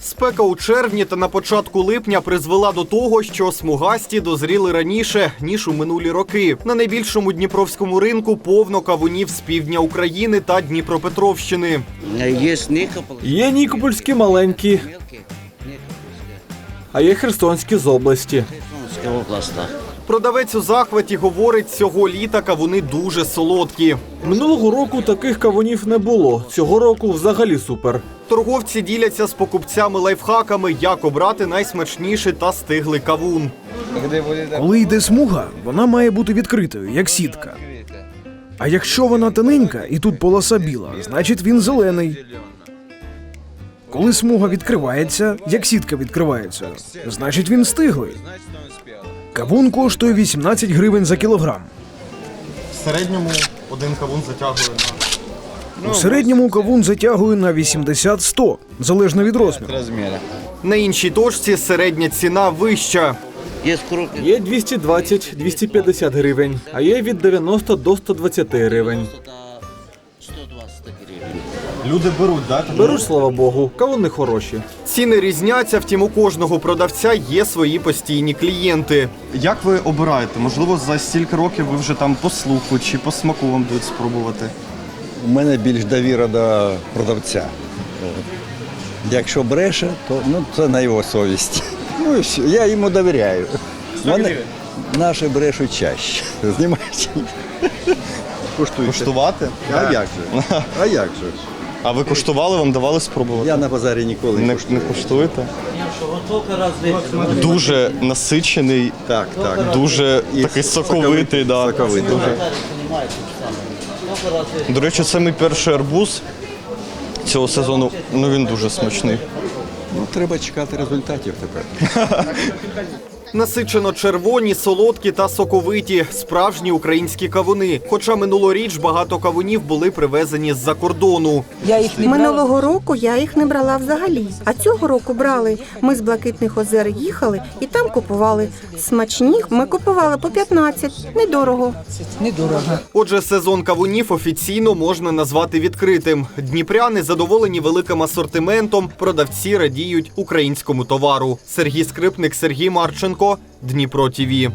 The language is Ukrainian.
Спека у червні та на початку липня призвела до того, що смугасті дозріли раніше ніж у минулі роки. На найбільшому дніпровському ринку повно кавунів з півдня України та Дніпропетровщини. Є нікопольські маленькі, а є херсонські з області. Да. Продавець у захваті говорить, цього літа кавуни дуже солодкі. Минулого року таких кавунів не було. Цього року взагалі супер. Торговці діляться з покупцями лайфхаками, як обрати найсмачніший та стиглий кавун. Коли йде смуга, вона має бути відкритою, як сітка. А якщо вона тоненька і тут полоса біла, значить він зелений. Коли смуга відкривається, як сітка відкривається, значить він стиглий. Кавун коштує 18 гривень за кілограм. В середньому один кавун затягує на У середньому кавун затягує на 80-100, залежно від розміру. на іншій точці середня ціна вища. Есть крупные. Є 220-250 гривень, а є від 90 до 120 гривень. До 120 гривен. Люди беруть, да? Беруть, слава Богу, кавуни хороші. Ціни різняться, втім у кожного продавця є свої постійні клієнти. Як ви обираєте? Можливо, за стільки років ви вже там по слуху чи по смаку вам дають спробувати? У мене більш довіра до продавця. Якщо бреше, то ну, це на його совість. Ну і все, я йому довіряю. Вони, наші брешуть чаще. Знімаєте? Куштуйте. Куштувати? А як же? А як же? А ви куштували, вам давали спробувати? Я на базарі ніколи не Не, куштую. не куштуєте? Дуже насичений, Так, так. дуже І такий соковитий. Да. Соковитий, Дуже. До речі, це мій перший арбуз цього сезону. Ну він дуже смачний. Ну, треба чекати результатів тепер. Насичено червоні, солодкі та соковиті, справжні українські кавуни. Хоча минулоріч багато кавунів були привезені з-за кордону. Я їх не. Минулого року я їх не брала взагалі. А цього року брали. Ми з блакитних озер їхали і там купували. Смачні ми купували по 15. Недорого. Недорого. Отже, сезон кавунів офіційно можна назвати відкритим. Дніпряни задоволені великим асортиментом. Продавці радіють українському товару. Сергій Скрипник, Сергій Марченко, Дніпро ТІВІ.